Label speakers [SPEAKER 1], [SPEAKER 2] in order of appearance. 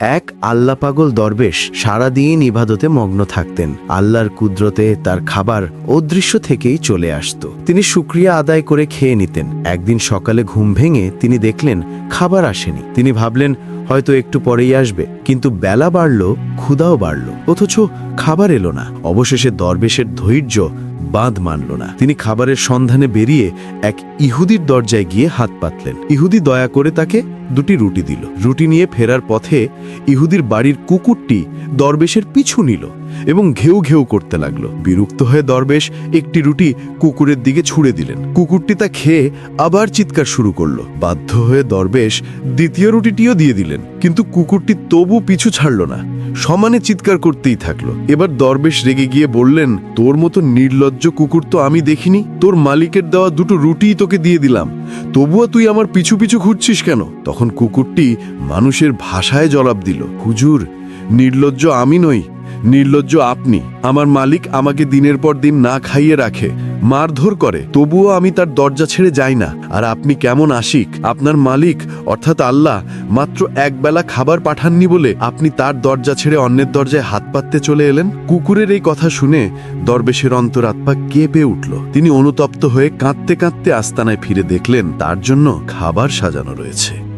[SPEAKER 1] এক আল্লাহ পাগল দরবেশ সারাদিন ইবাদতে মগ্ন থাকতেন। আল্লাহর কুদরতে তার খাবার অদৃশ্য থেকেই চলে আসত। তিনি শুক্রিয়া আদায় করে খেয়ে নিতেন। একদিন সকালে ঘুম ভেঙে তিনি দেখলেন, খাবার আসেনি। তিনি ভাবলেন, হয়তো একটু পরেই আসবে। কিন্তু বেলা বাড়ল ক্ষুদাও বাড়ল। অথচ খাবার এলো না। অবশেষে দরবেশের ধৈর্য বাঁধ মানল না। তিনি খাবারের সন্ধানে বেরিয়ে এক ইহুদির দরজায় গিয়ে হাত পাতলেন। ইহুদি দয়া করে তাকে দুটি রুটি দিল। রুটি নিয়ে ফেরার পথে ইহুদির বাড়ির কুকুরটি দরবেশের পিছু নিল এবং ঘেউ ঘেউ করতে লাগল। বিরক্ত হয়ে দরবেশ একটি রুটি কুকুরের দিকে ছুঁড়ে দিলেন। কুকুরটি তা খেয়ে আবার চিৎকার শুরু করল। বাধ্য হয়ে দরবেশ দ্বিতীয় রুটিটিও দিয়ে দিলেন, কিন্তু কুকুরটি তবু পিছু ছাড়ল না। সমানে চিৎকার করতেই থাকল। এবার দরবেশ রেগে গিয়ে বললেন, তোর মতো নির্লজ্জ কুকুর তো আমি দেখিনি। তোর মালিকের দেওয়া দুটো রুটিই তোকে দিয়ে দিলাম। তবুও তুই আমার পিছু পিছু খুঁজছিস কেন? তখন কুকুরটি মানুষের ভাষায় জবাব দিল, হুজুর, নির্লজ্জ আমি নই। নির্লজ্জ আপনি। আমার মালিক আমাকে দিনের পর দিন না খাইয়ে রাখে, মারধর করে। তবুও আমি তার দরজা ছেড়ে যাই না। আর আপনি কেমন আশিক? আপনার মালিক, অর্থাৎ আল্লাহ, মাত্র একবেলা খাবার পাঠাননি বলে আপনি তার দরজা ছেড়ে অন্যের দরজায় হাত পাততে চলে এলেন? কুকুরের এই কথা শুনে দরবেশের অন্তরাত্মা কেঁপে উঠল। তিনি অনুতপ্ত হয়ে কাঁদতে কাঁদতে আস্তানায় ফিরে দেখলেন, তার জন্য খাবার সাজানো রয়েছে।